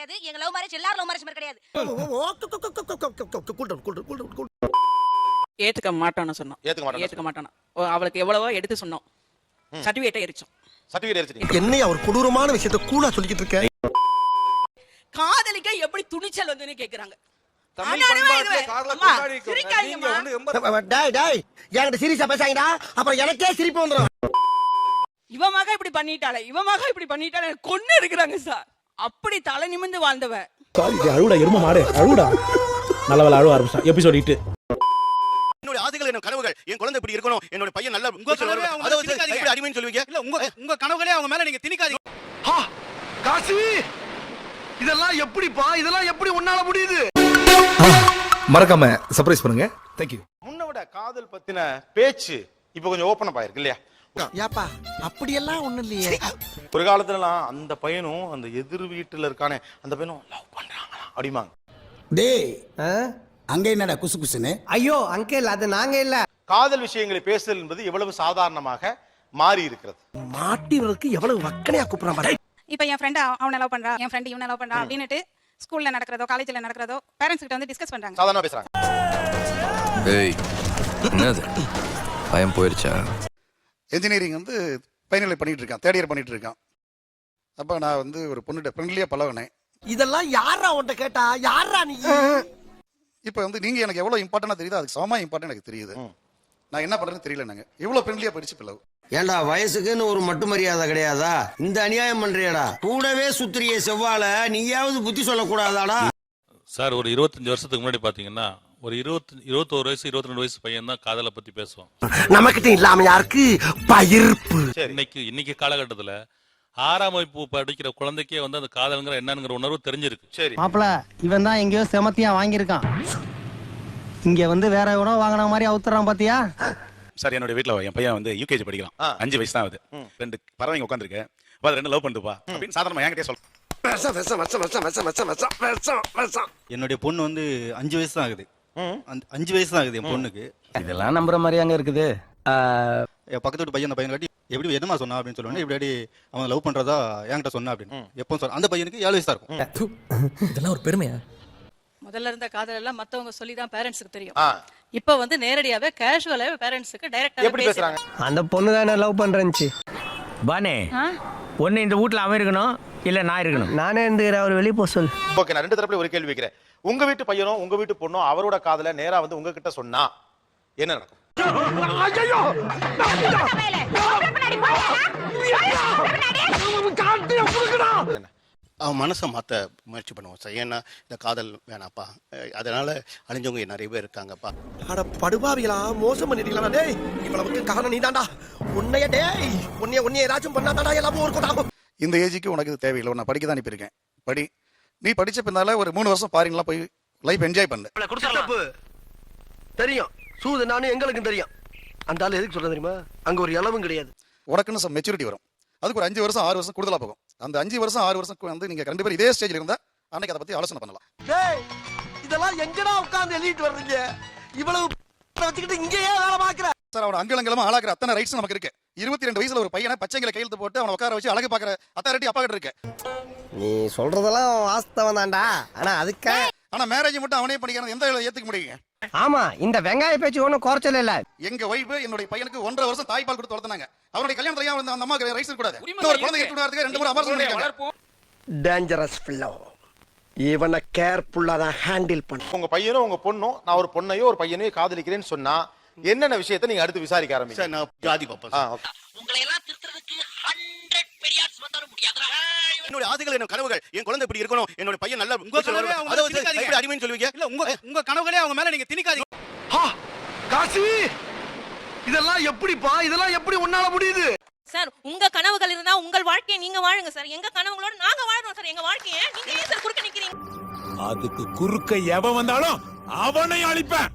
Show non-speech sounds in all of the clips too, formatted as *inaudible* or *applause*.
கிடையாது. எங்க love marriage எல்லாரும் லவ் மேரேஜ் கிடையாது. ஏத்துக்க மாட்டோம்னு சொன்னோம். ஏத்துக்க மாட்டோம் அவளுக்கு எவ்வளவோ எடுத்து சொன்னோம். சர்டிஃபிகேட்டை எரிச்சோம். சர்டிஃபிகேட் எரிச்சிட்டீங்க. என்னைய அவர் கொடூரமான விஷயத்தை கூலா சொல்லிக்கிட்டு இருக்கேன். காதலிக்க எப்படி துணிச்சல் வந்துன்னு கேக்குறாங்க. எனக்கே சிரிப்பு வந்துடும் இவமாக இப்படி பண்ணிட்டாளே. இவமாக இப்படி பண்ணிட்டாளே. கொன்னு இருக்கிறாங்க சார். அப்படி தலை நிமிர்ந்து வாழ்ந்தவ. அழுடா எரும மாடு. அழுடா நல்ல வேலை அழுவ ஆரம்பிச்சான். எபிசோட் இட்டு என்னுடைய ஆசைகள் என்ன கனவுகள் என் குழந்தை இப்படி இருக்கணும் என்னோட பையன் நல்ல உங்க கனவே அவங்க அடிமைன்னு சொல்லுவீங்க? இல்ல உங்க உங்க கனவுகளே அவங்க மேல நீங்க திணிக்காதீங்க. காசி இதெல்லாம் எப்படிப்பா? இதெல்லாம் எப்படி உன்னால முடியுது? மறக்காம சர்ப்ரைஸ் பண்ணுங்க. தேங்க்யூ முன்ன விட காதல் பத்தின பேச்சு இப்போ கொஞ்சம் ஓப்பன் ஆயிருக்கு இல்லையா? ஏப்பா அப்படியெல்லாம் ஒண்ணும் இல்லையே. ஒரு காலத்துலலாம் அந்த பையனும் அந்த எதிர் வீட்டுல இருக்கானே அந்த பையனும் லவ் பண்றாங்களா? அப்படிமாங்க டேய் அங்க என்னடா குசு குசுன்னு? ஐயோ அங்கிள் அது நாங்க இல்ல. காதல் விஷயங்களை பேசுதல் என்பது எவ்வளவு சாதாரணமாக மாறி இருக்கிறது. மாட்டிவருக்கு எவ்வளவு வக்கனையா கூப்பிடுறான். இப்போ என் ஃப்ரெண்ட் அவனை லவ் பண்றா என் ஃப்ரெண்ட் இவனை லவ் பண்றா அப்படின்னுட்டு ஸ்கூல்ல நடக்கிறதோ காலேஜ்ல நடக்கிறதோ பேரண்ட்ஸ் கிட்ட வந்து டிஸ்கஸ் பண்றாங்க. சாதாரணமா பேசுறாங்க. என்னது? பயம் போயிருச்சா? இன்ஜினியரிங் வந்து ஃபைனல் பண்ணிட்டு இருக்கான். தேர்ட் இயர் பண்ணிட்டு இருக்கான். அப்போ நான் வந்து ஒரு பொண்ணுகிட்ட ஃப்ரெண்ட்லியாக பழகினேன். இதெல்லாம் யாரா உன்கிட்ட கேட்டா? யாரா நீ? இப்போ வந்து நீங்கள் எனக்கு எவ்வளோ இம்பார்ட்டனாக தெரியுதோ அதுக்கு சமமாக இம்பார்ட்டன் எனக்கு தெரியுது. நான் என்ன பண்ணுறேன்னு தெரியல நாங்கள் இவ்வளோ ஃப்ரெண்ட்லியாக படிச்சு பிள்ளை. ஏண்டா வயசுக்குன்னு ஒரு மட்டு மரியாதை கிடையாதா? இந்த அநியாயம் பண்றியடா. கூடவே சுத்திரிய செவ்வால நீயாவது புத்தி சொல்லக்கூடாதாடா? சார் ஒரு இருபத்தஞ்சு வருஷத்துக்கு முன்னாடி பாத்தீங்கன்னா ஒரு இருபத்தி இருபத்தோரு வயசு இருபத்தி ரெண்டு வயசு பையன் தான் காதலை பத்தி பேசுவான். நமக்கிட்ட இல்லாம யாருக்கு? பயிர்ப்பு. இன்னைக்கு இன்னைக்கு காலகட்டத்துல ஆறாம் வகுப்பு படிக்கிற குழந்தைக்கே வந்து அந்த காதல்ங்கிற என்னங்கிற உணர்வு தெரிஞ்சிருக்கு. சரி. மாப்பிள இவன் தான் எங்கேயோ செமத்தியா வாங்கியிருக்கான். இங்க வந்து வேற எவனோ வாங்கின மாதிரி அவுத்துறான் பாத்தியா? சார் என்னோட வீட்ல என் பையன் வந்து யூகேஜி படிக்கிறான். அஞ்சு வயசு தான் ஆகுது ரெண்டு பறவைங்க உட்காந்துருக்கு அது ரெண்டு லவ் பண்ணுப்பா அப்படின்னு சாதாரணமா என்கிட்டே சொல்றேன். என்னுடைய பொண்ணு வந்து அஞ்சு வயசு தான் ஆகுது. அந்த அஞ்சு வயசு தான் ஆகுது என் பொண்ணுக்கு. இதெல்லாம் நம்புற மாதிரி அங்க இருக்குது. என் பக்கத்து வீட்டு பையன் அந்த பையன் காட்டி எப்படி என்னமா சொன்னா? அப்படின்னு சொல்லுவாங்க இப்படி அவன் லவ் பண்றதா என்கிட்ட சொன்னா? அப்படின்னு. எப்போ சொன்ன அந்த பையனுக்கு ஏழு வயசு இருக்கும். இதெல்லாம் ஒரு பெருமையா? முதல்ல இருந்த காதல் எல்லாம் மத்தவங்க சொல்லி தான் பேரண்ட்ஸ்க்கு தெரியும் இப்போ வந்து நேரடியாவே கேஷுவலாவே பேரண்ட்ஸ்க்கு டைரக்டா எப்படி பேசுறாங்க? அந்த பொண்ணு தானே லவ் பண்றேன்ச்சு பானே ஒன்னு இந்த வீட்ல அவன் இருக்கணும் இல்ல நான் இருக்கணும்? நானே இருந்துக்கிறேன் அவர் வெளியே போக சொல் ஓகே நான் ரெண்டு தரப்புல ஒரு கேள்வி வைக்கிறேன். உங்க வீட்டு பையனும் உங்க வீட்டு பொண்ணும் அவரோட காதல நேரா வந்து உங்ககிட்ட சொன்னா என்ன நடக்கும்? அவன் மனசை மாற்ற முயற்சி பண்ணுவான் சார். ஏன்னா இந்த காதல் வேணாப்பா. அதனால அழிஞ்சவங்க நிறைய பேர் இருக்காங்கப்பா. அட படுபாவிகளா மோசம் பண்ணிட்டீங்களா? டேய் இவ்வளவுக்கு காரணம் நீதான்டா. உன்னைய டேய் உன்னைய உன்னைய ஏதாச்சும் பண்ணாதாடா எல்லாமே ஒரு கூடாகும் இந்த ஏஜுக்கு உனக்கு இது தேவையில்லை. நான் படிக்க தான் அனுப்பியிருக்கேன் படி. நீ படிச்ச பின்னால ஒரு மூணு வருஷம் பாரின்லாம் போய் லைஃப் என்ஜாய் பண்ணு. தெரியும். சூது நானும் எங்களுக்கும் தெரியும். அந்த ஆளு எதுக்கு சொல்ல தெரியுமா? அங்க ஒரு இளவும் கிடையாது. உனக்குன்னு some மெச்சூரிட்டி வரும். அதுக்கு ஒரு அஞ்சு வருஷம் ஆறு வருஷம் கூடுதலா போகும். அந்த அஞ்சு வருஷம் ஆறு வருஷம் வந்து நீங்க ரெண்டு பேரும் இதே ஸ்டேஜ்ல இருந்தா அன்னைக்கு அதை பத்தி ஆலோசனை பண்ணலாம். டேய் இதெல்லாம் எங்கடா உட்கார்ந்து எழுதிட்டு வர்றீங்க? இவ்வளவு *laughs* வச்சுக்கிட்டு இங்கேயே வேலை பாக்குற சார் அவன் அங்கலங்கலமா ஆளாக்குற அத்தனை ரைட்ஸ் நமக்கு இருக்கு. இருபத்தி ரெண்டு வயசுல ஒரு பையனை பச்சைங்களை கையெழுத்து போட்டு அவனை உட்கார வச்சு அழகு பாக்குற அத்தாரிட்டி அப்பா கிட்ட இருக்கு. நீ சொல்றதெல்லாம் வாஸ்தவம் தான்டா. ஆனா அதுக்கா ஆனா மேரேஜ் மட்டும் அவனே பண்ணிக்கிறது எந்த ஏத்துக்க முடியுங்க? ஆமா இந்த வெங்காய பேச்சு ஒண்ணும் குறைச்சல இல்ல. எங்க ஒய்ஃப் என்னுடைய பையனுக்கு ஒன்றரை வருஷம் தாய்ப்பால் கொடுத்து வளர்த்தாங்க அவனுடைய கல்யாணத்துல ஏன் அந்த அம்மாக்கு ரைட்ஸ் கூடாது ஒரு குழந்தை எடுத்து வரதுக்கு ரெண்டு மூணு அமர்சம் பண்ணிருக்காங்க. டேஞ்சரஸ் பிள்ளோ இவனை கேர்ஃபுல்லா தான் ஹேண்டில் பண்ண. உங்க பையனும் உங்க பொண்ணும் நான் ஒரு பொண்ணையோ ஒரு பையனையோ காதலிக்கிறேன்னு சொன்னா என்னென்ன விஷயத்தை நீங்க அடுத்து விசாரிக்க ஆரம்பிங்க சார் நான் ஜாதி பாப்பா ஆ, okay. என்னுடைய ஆசைகள் என்ன கனவுகள் என் குழந்தை இப்படி இருக்கணும் என்னோட பையன் நல்ல உங்க கனவே அவங்க அதை வந்து திணிக்காதீங்க. எப்படி அடிமைன்னு சொல்லுவீங்க? இல்ல உங்க உங்க கனவுகளே அவங்க மேல நீங்க திணிக்காதீங்க. காசி! இதெல்லாம் எப்படிப்பா? இதெல்லாம் எப்படி உன்னால முடியுது? சார் உங்க கனவுகள் இருந்தா உங்கள் வாழ்க்கையை நீங்க வாழுங்க சார். எங்க கனவுகளோட நாங்க வாழ்றோம் சார். எங்க வாழ்க்கையை நீங்க ஏன் சார் குறுக்க நிக்கிறீங்க? அதுக்கு குறுக்க எவன் வந்தாலும் அவனை அழிப்பேன்.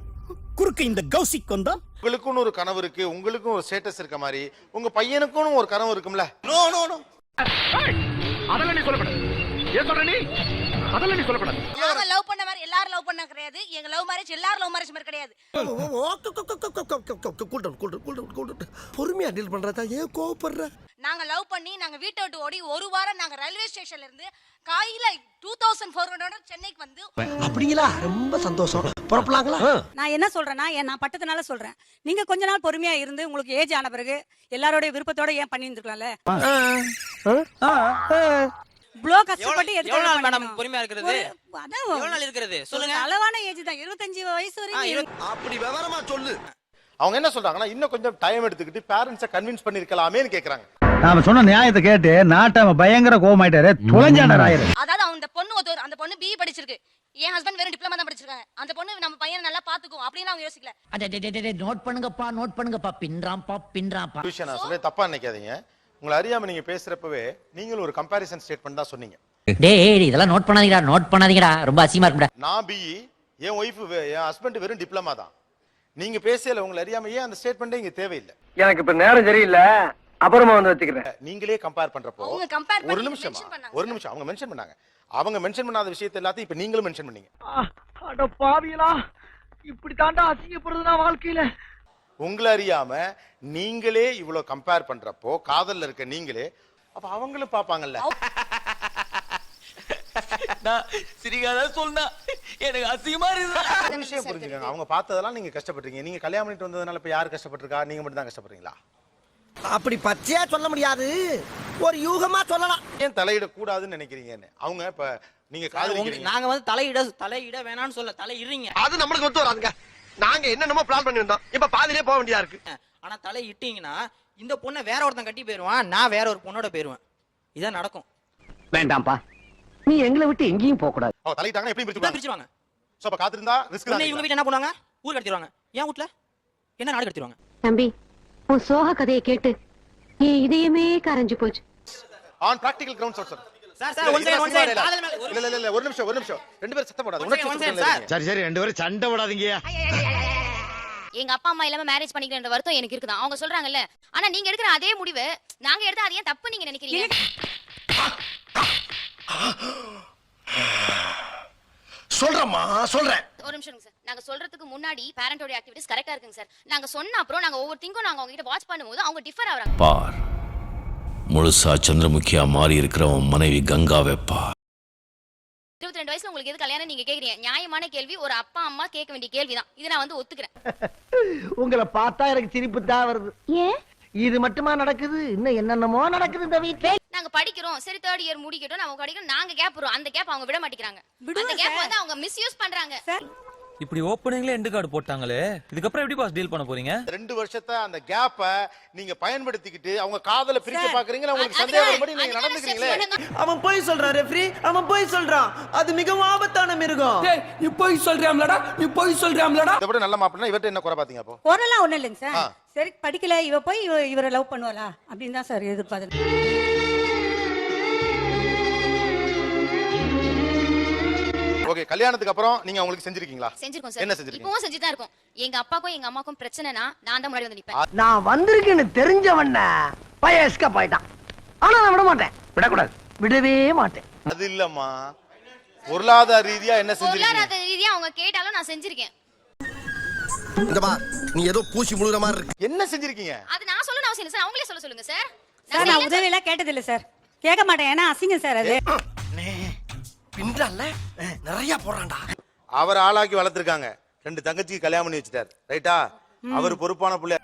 குறுக்க இந்த கௌசிக் வந்தா உங்களுக்குன்னு ஒரு கனவு இருக்கு உங்களுக்கும் ஒரு ஸ்டேட்டஸ் இருக்க மாதிரி உங்க பையனுக்கும் ஒரு கனவு இருக்கும்ல? நோ நோ நோ அதெல்லாம் நீ சொல்லப்பட ஏன் சொல்ற நீ? அதெல்லாம் நீ சொல்லக்கூடாது. நாங்க லவ் பண்ண கிடையாது. எங்க லவ் மேரேஜ் எல்லாரும் லவ் மேரேஜ் மாதிரி கிடையாது. பொறுமையா டீல் பண்றதா? ஏன் கோவப்படுற? நாங்க லவ் பண்ணி நாங்க வீட்டை விட்டு ஓடி ஒரு வாரம் நாங்க ரயில்வே ஸ்டேஷன்ல இருந்து காலையில டூ தௌசண்ட் ஃபோர் ஹண்ட்ரட் சென்னைக்கு வந்து அப்படிங்களா? ரொம்ப சந்தோஷம். புறப்படலாங்களா? நான் என்ன சொல்றேன்னா ஏன் நான் பட்டதுனால சொல்றேன். நீங்க கொஞ்ச நாள் பொறுமையா இருந்து உங்களுக்கு ஏஜ் ஆன பிறகு எல்லாரோட விருப்பத்தோட ஏன் பண்ணி இருந்திருக்கலாம்ல இவ்ளோ கஷ்டப்பட்டு எதுக்கு எவ்வளவு நாள்? மேடம் பொறுமையா இருக்கிறது? அதான் எவ்வளவு நாள் இருக்கிறது? சொல்லுங்க. அளவான ஏஜ் தான். இருபத்தஞ்சு வயசு வரைக்கும் அப்படி விவரமா சொல்லு. அவங்க என்ன சொல்றாங்கன்னா இன்னும் கொஞ்சம் டைம் எடுத்துக்கிட்டு பேரண்ட்ஸை கன்வின்ஸ் பண்ணிருக்கலாமேன்னு கேக்குறாங்க. நாம சொன்ன நியாயத்தை கேட்டு நாட்டாம பயங்கர கோவமாயிட்டாரு. துளைஞ்சான ராயர். அதாவது அந்த பொண்ணு ஒரு அந்த பொண்ணு பிஇ படிச்சிருக்கு. என் ஹஸ்பண்ட் வெறும் டிப்ளமா தான் படிச்சிருக்காங்க. அந்த பொண்ணு நம்ம பையனை நல்லா பாத்துக்கும் அப்படின்னு அவங்க யோசிக்கல. நோட் பண்ணுங்கப்பா நோட் பண்ணுங்கப்பா. பின்றாம்பா பின்றாம்பா விஷயம் நான் சொல்ல தப்பா நினைக்காதீங்க. உங்களை அறியாம நீங்க பேசுறப்பவே நீங்களும் ஒரு கம்பாரிசன் ஸ்டேட்மெண்ட் தான் சொன்னீங்க. டேய் இதெல்லாம் நோட் பண்ணாதீங்கடா நோட் பண்ணாதீங்கடா. ரொம்ப அசியமா இருக்குடா நான் பிஇ என் ஒய்ஃப் என் ஹஸ்பண்ட் வெறும் டிப்ளமா தான். நீங்க பேசல உங்களை அறியாம ஏன் அந்த ஸ்டேட்மெண்ட்டே இங்க தேவையில்லை? எனக்கு இப்ப நேரம் சரியில்லை. அப்புறமா வந்து வச்சுக்கிறேன். நீங்களே கம்பேர் பண்றப்போ ஒரு நிமிஷம். ஒரு நிமிஷம் அவங்க மென்ஷன் பண்ணாங்க. அவங்க மென்ஷன் பண்ணாத விஷயத்தை எல்லாத்தையும் இப்ப நீங்களும் மென்ஷன் பண்ணீங்க. அட பாவியலா இப்படி தாண்டா அசிங்கப்படுறதுனா வாழ்க்கையில. உங்களை அறியாம நீங்களே இவ்வளவு கம்பேர் பண்றப்போ காதல்ல இருக்க நீங்களே அப்ப அவங்களும் பாப்பாங்கல்ல சிரிக்காத சொன்னா எனக்கு அசிங்கமா இருக்கு விஷயம் புரிஞ்சுக்கோங்க. அவங்க பார்த்ததெல்லாம் நீங்க கஷ்டப்பட்டீங்க நீங்க கல்யாணம் பண்ணிட்டு வந்ததுனால இப்ப யார் கஷ்டப்பட்டிருக்கா? நீங்க மட்டும் தான் கஷ்டப்படுறீங்களா? அப்படி பச்சையா சொல்ல முடியாது. ஒரு யூகமா சொல்லலாம். ஏன் தலையிட கூடாதுன்னு நினைக்கிறீங்கன்னு? அவங்க இப்ப நீங்க காதலிக்கிறீங்க. நாங்க வந்து தலையிட தலையிட வேணாம்னு சொல்ல தலையிடுறீங்க. அது நம்மளுக்கு ஒத்து வராதுங்க. நாங்க என்னென்னமோ பிளான் பண்ணிருந்தோம் இப்ப பாதியிலே போக வேண்டியதா இருக்கு. ஆனா தலை இட்டீங்கன்னா இந்த பொண்ணை வேற ஒருத்தன் கட்டி போயிருவான் நான் வேற ஒரு பொண்ணோட போயிருவேன். இதான் நடக்கும். வேண்டாம்ப்பா. நீ எங்களை விட்டு எங்கேயும் போக கூடாது. அவங்க தலையிட்டாங்கன்னா எப்படி பிரிச்சுப்பாங்க பிரிச்சுவாங்க சோ அப்ப காத்திருந்தா ரிஸ்க் உடனே இவங்க வீட்டு என்ன பண்ணுவாங்க? ஊர் கடத்திடுவாங்க ஏன் வீட்ல என்ன நாடு கடத்திடுவாங்க தம்பி உன் சோக கதையை கேட்டு என் இதயமே கரைஞ்சு போச்சு. On practical grounds sir sir sir one second one second காதல் மேல ஒரு இல்ல இல்ல இல்ல ஒரு நிமிஷம் ஒரு நிமிஷம். ரெண்டு பேரும் சத்தம் போடாது. சரி சரி ரெண்டு பேரும் சண்டை விடாதீங்க எங்க அப்பா அம்மா இல்லாம மேரேஜ் பண்ணிக்கிற வருத்தம் எனக்கு இருக்குதான். அவங்க சொல்றாங்கல்ல ஆனா நீங்க எடுக்கிற அதே முடிவு நாங்க எடுத்தா அது ஏன் தப்பு நீங்க நினைக்கிறீங்க. சொல்றேம்மா சொல்றேன். ஒரு நிமிஷம் சார். நாங்க சொல்றதுக்கு முன்னாடி பேரண்டோட ஆக்டிவிட்டிஸ் கரெக்டா இருக்குங்க சார். நாங்க சொன்ன அப்புறம் நாங்க ஒவ்வொரு திங்கும் நாங்க அவங்க கிட்ட வாட்ச் பண்ணும்போது அவங்க டிஃபர் ஆகுறாங்க. பார். முழுசா சந்திரமுகியா மாறி இருக்கிற உன் மனைவி கங்காவை பார் இருபத்தி ரெண்டு வயசுல உங்களுக்கு எது கல்யாணம் நீங்க கேக்குறீங்க? நியாயமான கேள்வி ஒரு அப்பா அம்மா கேட்க வேண்டிய கேள்விதான். இதை நான் வந்து ஒத்துக்கிறேன். *laughs* உங்களை பார்த்தா எனக்கு சிரிப்பு தான் வருது. ஏன்? இது மட்டுமா நடக்குது? இன்னும் என்னென்னமோ நடக்குது இந்த வீட்டுல நாங்க படிக்கிறோம். சரி தேர்ட் இயர் முடிக்கட்டும். நம்ம படிக்கிறோம் நாங்க கேப் வரும். அந்த கேப் அவங்க விட மாட்டேங்கிறாங்க. அந்த கேப் வந்து அவங்க மிஸ்யூஸ் பண்றாங்க. இப்படி ஓப்பனிங்ல எண்டு கார்டு போட்டாங்களே. இதுக்கப்புறம் எப்படி பாஸ் டீல் பண்ண போறீங்க? ரெண்டு வருஷத்தை அந்த கேப்ப நீங்க பயன்படுத்திக்கிட்டு அவங்க காதல பிரிக்க பாக்குறீங்க உங்களுக்கு சந்தேகம் வரும்படி நீங்க நடந்துக்கிறீங்களே. அவன் போய் சொல்றான் ரெஃப்ரி அவன் போய் சொல்றான். அது மிகவும் ஆபத்தான மிருகம். நீ போய் சொல்றியாம்லடா? நீ போய் சொல்றியாம்லடா? இதை விட நல்ல மாப்பிள்ளை இவர்ட்ட என்ன குறை பாத்தீங்க அப்போ? குரலாம் ஒண்ணும் இல்லைங்க சார். சரி படிக்கல இவ போய் இவ இவரை லவ் பண்ணுவாளா? அப்படின்னு தான் சார் எதிர்பார்த்து ஓகே கல்யாணத்துக்கு அப்புறம் நீங்க அவங்களுக்கு செஞ்சிருக்கீங்களா? செஞ்சிருக்கோம் என்ன சார் செஞ்சிருக்கீங்க? இப்பவும் செஞ்சுட்டு தான் இருக்கோம். எங்க அப்பாக்கும் எங்க அம்மாக்கும் பிரச்சனைனா நான் தான் முன்னாடி வந்து நிப்பேன். நான் வந்திருக்கேன்னு தெரிஞ்சவன பையன் எஸ்கேப் ஆயிட்டான் ஆனா நான் விட மாட்டேன் விடக்கூடாது. விடவே மாட்டேன். அது இல்லம்மா. பொருளாதார ரீதியா என்ன செஞ்சிருக்கீங்க? பொருளாதார ரீதியா அவங்க கேட்டாலும் நான் செஞ்சிருக்கேன். இந்த பா நீ ஏதோ பூசி முழுகிற மாதிரி இருக்கு. என்ன செஞ்சிருக்கீங்க? அது நான் சொல்லணும் அவசியம் இல்லை சார் அவங்களே சொல்ல சொல்லுங்க சார் சார் நான் உதவி எல்லாம் கேட்டது இல்ல சார் கேட்க மாட்டேன். ஏன்னா அசிங்கம் சார் அது. பின்றால நிறைய போடுறான்டா. அவர் ஆளாக்கி வளர்த்திருக்காங்க. ரெண்டு தங்கச்சிக்கு கல்யாணம் பண்ணி வச்சுட்டாரு. ரைட்டா? அவர் பொறுப்பான பிள்ளை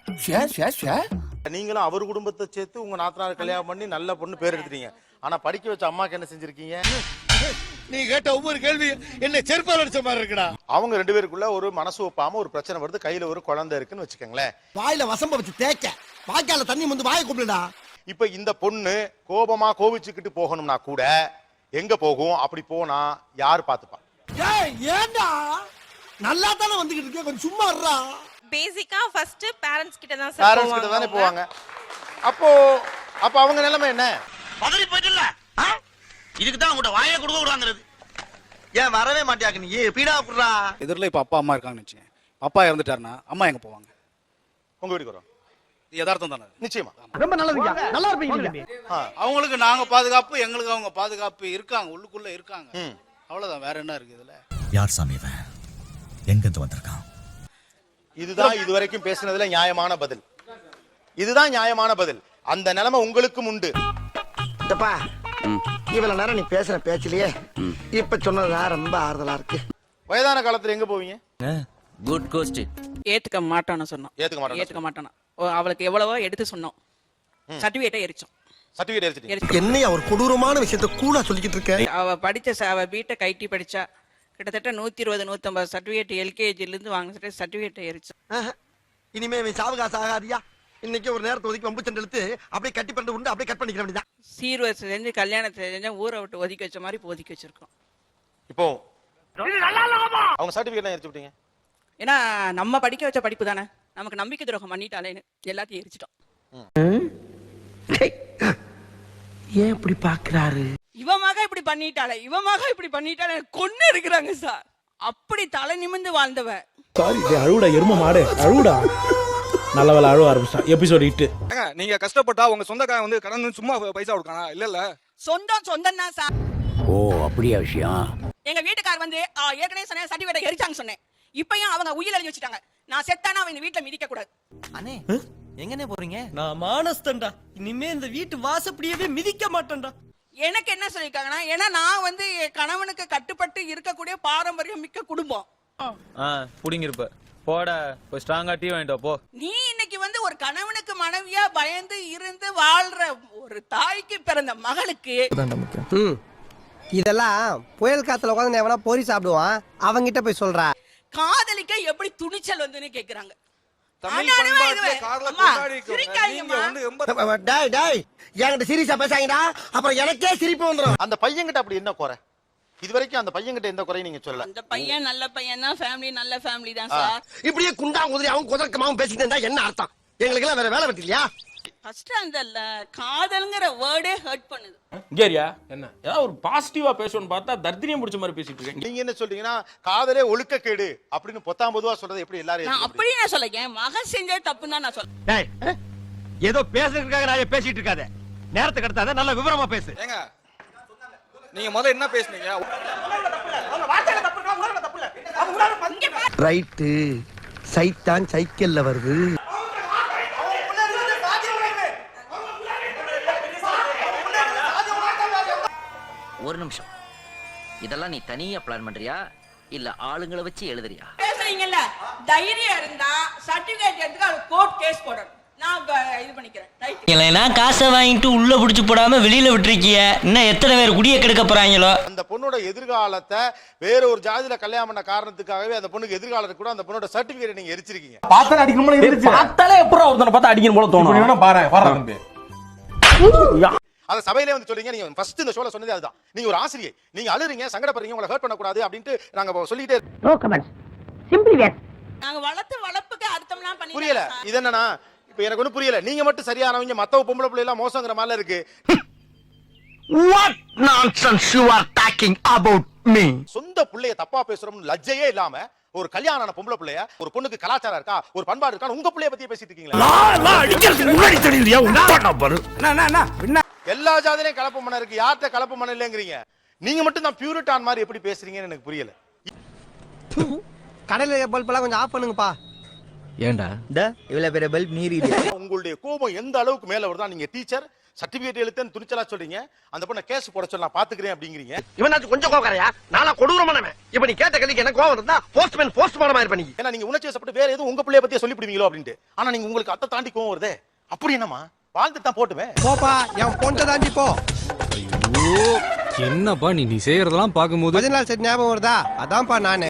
நீங்களும் அவர் குடும்பத்தை சேர்த்து உங்க நாத்தனார் கல்யாணம் பண்ணி நல்ல பொண்ணு பேர் எடுத்துட்டீங்க. ஆனா படிக்க வச்ச அம்மாக்கு என்ன செஞ்சிருக்கீங்க? நீ கேட்ட ஒவ்வொரு கேள்வி என்ன செருப்பால் அடிச்ச மாதிரி இருக்குடா. அவங்க ரெண்டு பேருக்குள்ள ஒரு மனசு ஒப்பாம ஒரு பிரச்சனை வருது. கையில ஒரு குழந்தை இருக்குன்னு வச்சுக்கோங்களேன். வாயில வசம்ப வச்சு தேய்க்க. வாய்க்கால தண்ணி வந்து வாயை கூப்பிடுடா. இப்ப இந்த பொண்ணு கோபமா கோவிச்சுக்கிட்டு போகணும்னா கூட எங்க போகும்? அப்படி போனா யார் பாத்துப்பா ஏய் ஏன்டா நல்லா தானே வந்துகிட்டு இருக்கே? கொஞ்சம் சும்மா இருடா. பேசிக்கா ஃபர்ஸ்ட் பேரண்ட்ஸ் கிட்ட தான் பேரண்ட்ஸ் கிட்ட தானே போவாங்க. அப்போ அப்ப அவங்க நிலைமை என்ன? பதறி போயிட்டுல இதுக்கு தான் உங்கள்கிட்ட வாயை கொடுக்க கூடாங்கிறது ஏன் வரவே மாட்டியாக்கு நீ? பீடா புடுறா எதிரில் இப்போ அப்பா அம்மா இருக்காங்கன்னு வச்சுங்க அப்பா இறந்துட்டாருன்னா அம்மா எங்க போவாங்க? உங்க வீட்டுக்கு வரும். யதார்த்தம் தானே? நிச்சயமா. ரொம்ப நல்லதுங்க நல்லா இருப்பீங்க அவங்களுக்கு நாங்க பாதுகாப்பு எங்களுக்கு அவங்க பாதுகாப்பு இருக்காங்க உள்ளுக்குள்ள இருக்காங்க. அவ்வளவுதான். வேற என்ன இருக்கு இதுல? யார் சாமி இவன்? எங்கிருந்து வந்திருக்கான்? இதுதான் இதுவரைக்கும் பேசுனதுல நியாயமான பதில். இதுதான் நியாயமான பதில். அந்த நிலைமை உங்களுக்கும் உண்டு. இந்தப்பா இவ்வளவு நேரம் நீ பேசுற பேச்சிலேயே இப்ப சொன்னதுதான் ரொம்ப ஆறுதலா இருக்கு. வயதான காலத்துல எங்க போவீங்க? Good question. ஏத்துக்க மாட்டான்னு சொன்னோம். ஏத்துக்க மாட்டேன் ஏத்துக்க மாட்டானா அவளுக்கு எவ்வளவோ எடுத்து சொன்னோம். சர்டிபிகேட்டை எரிச்சோம். என்னைய ஒரு கொடூரமான விஷயத்த கூட சொல்லிக்கிட்டு இருக்க? அவ படிச்ச ச- அவ வீட்டை கைட்டி படிச்சா கிட்டத்தட்ட நூத்தி இருபது நூத்தம்பது சர்டிபிகேட் எல்கேஜில இருந்து வாங்க சர்டிபிகேட்டை எரிச்சோம். இனிமே இவன் சாவகாசம் ஆகாதியா? இன்னைக்கு ஒரு நேரத்தை ஒதுக்கி வம்பு சண்டை இழுத்து அப்படியே கட்டி பண்ணி உண்டு அப்படியே கட் பண்ணிக்க வேண்டியதான் சீர்வரிசை செஞ்சு கல்யாணத்தை செஞ்சு ஊரை விட்டு ஒதுக்கி வச்ச மாதிரி இப்ப ஒதுக்கி வச்சிருக்கோம். இப்போ அவங்க சர்டிபிகேட் எரிச்சு விட்டீங்க. ஏன்னா நம்ம படிக்க வச்ச படிப்பு தானே? நமக்கு நம்பிக்கை துரோகம் பண்ணிட்டாலேன்னு எல்லாத்தையும் எரிச்சிட்டோம். ஏன் இப்படி பாக்குறாரு? இவ மக இப்படி பண்ணிட்டாளே இவ மக இப்படி பண்ணிட்டாளே கொன்னு இருக்கிறாங்க சார். அப்படி தலை நிமிந்து வாழ்ந்தவ சாரி அழுவுடா எரும மாடு. அழுவுடா. நல்ல வேலை அழுவ ஆரம்பிச்சிட்டான். எபிசோட் இட்டு நீங்க கஷ்டப்பட்டா உங்க சொந்தக்காரன் வந்து கடன் சும்மா பைசா கொடுக்கானா இல்ல இல்ல. சொந்தம் சொந்தம் தான் சார். ஓ அப்படியா விஷயம்? எங்க வீட்டுக்கார் வந்து ஆ, ஏற்கனவே சொன்னேன் சர்டிபிகேட் எரிச்சாங்க சொன்னேன். இப்பயும் அவங்க உயிர் எழுதி வச்சுட்டாங்க. நான் செத்தானா அவன் இந்த வீட்டுல மிதிக்க கூடாது. அண்ணே எங்கனே போறீங்க? நான் மானஸ்தன்டா. இனிமே இந்த வீட்டு வாசப்படியவே மிதிக்க மாட்டேன்டா. எனக்கு என்ன சொல்லியிருக்காங்கன்னா ஏன்னா நான் வந்து என் கணவனுக்கு கட்டுப்பட்டு இருக்கக்கூடிய பாரம்பரியம் மிக்க குடும்பம். ஆ. புடிங்கிருப்ப. போட போய் ஸ்ட்ராங்கா டீ வாங்கிட்டு போ. நீ இன்னைக்கு வந்து ஒரு கணவனுக்கு மனைவியா பயந்து இருந்து வாழ்ற ஒரு தாய்க்கு பிறந்த மகளுக்கு இதெல்லாம் புயல் காத்துல உட்காந்து எவனா பொறி சாப்பிடுவான்? அவங்கிட்ட போய் சொல்றா. காதலிக்க எப்படி துணிச்சல் வந்துன்னு கேக்குறாங்க. அந்த பையன்கிட்ட அப்படி என்ன குறை? இது வரைக்கும் அந்த பையன்கிட்ட எந்த குறையும் நீங்க சொல்லல. அந்த பையன் நல்ல பையன் தான். ஃபேமிலி நல்ல ஃபேமிலி தான் சார் இப்படியே குண்டா குதிரையாவும் குதர்க்கமாவும் பேசிட்டு இருந்தா என்ன அர்த்தம்? எங்களுக்கு எல்லாம் வேற வேலை இல்லையா ஃபர்ஸ்ட் அந்த காதல்ங்கிற வேர்டே ஹர்ட் பண்ணுது. கேரியா என்ன? ஏதாவது ஒரு பாசிட்டிவா பேசணும்னு பார்த்தா தர்தினியம் பிடிச்ச மாதிரி பேசிட்டு இருக்கேன். நீங்க என்ன சொல்றீங்கன்னா காதலே ஒழுக்கக்கேடு அப்படின்னு பொத்தாம் பொதுவா சொல்றது எப்படி எல்லாரும் நான் ஏத்துக்க அப்படி நான் சொல்ல என் மகன் செஞ்ச தப்புன்னு தான் நான் சொல்றேன். டேய் ஏதோ பேசுறதுக்காக நான் பேசிட்டு இருக்காத. நேரத்துக்கு எடுத்தாத நல்ல விவரமா பேசு. ஏங்க நீங்க முதல்ல என்ன பேசுனீங்க? ரைட்டு சைத்தான் சைக்கிள்ல வருது. தனியா பிளான் பண்றியா? இல்ல ஆளுங்களை வச்சு எழுதுறியா? பேசுறீங்கல்ல? தைரியம் இருந்தா சர்டிபிகேட் எடுத்து அது கோர்ட் கேஸ் போடணும். நான் ப- இது பண்ணிக்கிறேன். ரைட் இல்லைன்னா காசை வாங்கிட்டு உள்ள புடிச்சு போடாம வெளியில விட்டுருக்கிய? இன்னும் எத்தனை பேர் குடிய கெடுக்க போறாங்களோ? அந்த பொண்ணோட எதிர்காலத்தை வேற ஒரு ஜாதியில கல்யாணம் பண்ண காரணத்துக்காகவே அந்த பொண்ணுக்கு எதிர்காலத்தை கூட அந்த பொண்ணோட சர்டிபிகேட் நீங்க எரிச்சிருக்கீங்க. பார்த்தாலே எப்பறம் ஒருத்தனை பார்த்தா அடிக்கணும் போல தோணும்? பாரு அத சபையிலே வந்து சொல்றீங்க நீங்க ஃபர்ஸ்ட் இந்த ஷோல சொன்னதே அதுதான். நீங்க ஒரு ஆசிரியை. நீங்க அழுறீங்க சங்கடப்படுறீங்க உங்களை ஹர்ட் பண்ணக்கூடாது அப்படின்ட்டு நாங்க சொல்லிட்டே இருக்கோம். நாங்க வளர்த்து வளர்ப்புக்கு அர்த்தம்லாம் பண்ணி புரியல. இது என்னன்னா இப்ப எனக்கு ஒண்ணு புரியல. நீங்க மட்டும் சரியானவங்க மத்தவ பொம்பளை பிள்ளை எல்லாம் மோசங்கிற மாதிரி இருக்கு. What nonsense you are talking about me? சொந்த பிள்ளைய தப்பா பேசுறோம்னு லஜ்ஜையே இல்லாம ஒரு கல்யாணம் ஆன பொம்பளை பிள்ளைய ஒரு பொண்ணுக்கு கலாச்சாரம் இருக்கா ஒரு பண்பாடு இருக்கா உங்க பிள்ளைய பத்தி பேசிட்டு இருக்கீங்களா? எல்லா ஜாதிலையும் கலப்பு மனம் இருக்கு. யார்கிட்ட கலப்பு மனம் இல்லைங்கிறீங்க? நீங்க மட்டும் தான் பியூரிட்டான் மாதிரி எப்படி பேசுறீங்கன்னு எனக்கு புரியல. கடையில பல்ப் எல்லாம் கொஞ்சம் ஆஃப் பண்ணுங்கப்பா. ஏண்டா? இவ்வளவு பெரிய பல்ப் நீரி உங்களுடைய கோபம் எந்த அளவுக்கு மேல வருதா நீங்க டீச்சர் சர்டிபிகேட் எழுத்துன்னு துணிச்சலா சொல்றீங்க. அந்த பொண்ணை கேஸ் போட சொல்ல நான் பாத்துக்கிறேன் அப்படிங்கிறீங்க. இவனாச்சும் கொஞ்சம் கோவக்காரையா? நானா கொடூரமானவன். இப்ப நீ கேட்ட கல்விக்கு என்ன கோவம் இருந்தா போஸ்ட்மேன் போஸ்ட்மார்டமா இருப்ப நீ ஏன்னா நீங்க உணர்ச்சி வசப்பட்டு வேற எதுவும் உங்க பிள்ளைய பத்தியே சொல்லிவிடுவீங்களோ அப்படின்ட்டு. ஆனா நீங்க உங்களுக்கு அத்தை தாண்டி கோவம் வருதே. அப்படி என்னமா வாழ்ந்து தான் போட்டுமே. போப்பா என் பொண்ணை தாண்டி போ. என்னப்பா நீ நீ செய்யறதெல்லாம் பாக்கும்போது பதினாலு செட் ஞாபகம் வருதா? அதான்ப்பா நானு.